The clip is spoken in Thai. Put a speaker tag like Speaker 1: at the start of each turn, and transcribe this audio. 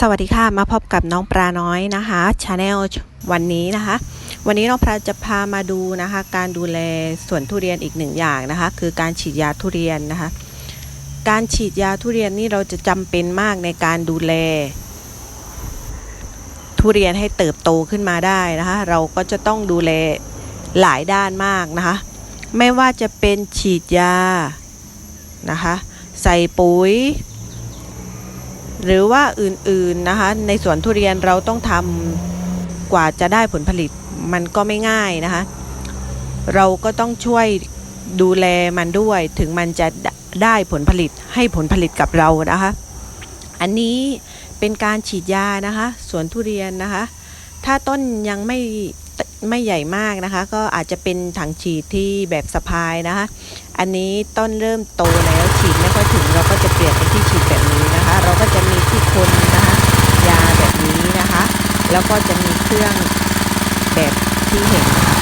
Speaker 1: สวัสดีค่ะ มาพบกับน้องปลาน้อยนะคะชาแนลวันนี้นะคะ วันนี้น้องปลาจะพามาดูนะคะ การดูแลสวนทุเรียนอีกหนึ่งอย่างนะคะ คือการฉีดยาทุเรียนนะคะ การฉีดยาทุเรียนนี่เราจะจำเป็นมากในการดูแล ทุเรียนให้เติบโตขึ้นมาได้นะคะ เราก็จะต้องดูแลหลายด้านมากนะคะ ไม่ว่าจะเป็นฉีดยานะคะ ใส่ปุ๋ย หรือว่าอื่นๆนะคะ ในสวนทุเรียนเราต้องทำกว่าจะได้ผลผลิตมันก็ไม่ง่ายนะคะ เราก็ต้องช่วยดูแลมันด้วยถึงมันจะได้ผลผลิตให้ผลผลิตกับเรานะคะ อันนี้เป็นการฉีดยานะคะสวนทุเรียนนะคะ ถ้าต้นยังไม่ไม่ใหญ่มากนะคะ ก็อาจจะเป็นถังฉีดที่แบบสะพายนะคะ อันนี้ต้นเริ่มโตแล้วฉีดไม่ค่อยถึงเราก็จะเปลี่ยนเป็นที่ฉีดแบบนี้นะคะ เราก็จะมีที่คนนะคะ ยาแบบนี้นะคะ แล้วก็จะมีเครื่องแบบที่เห็น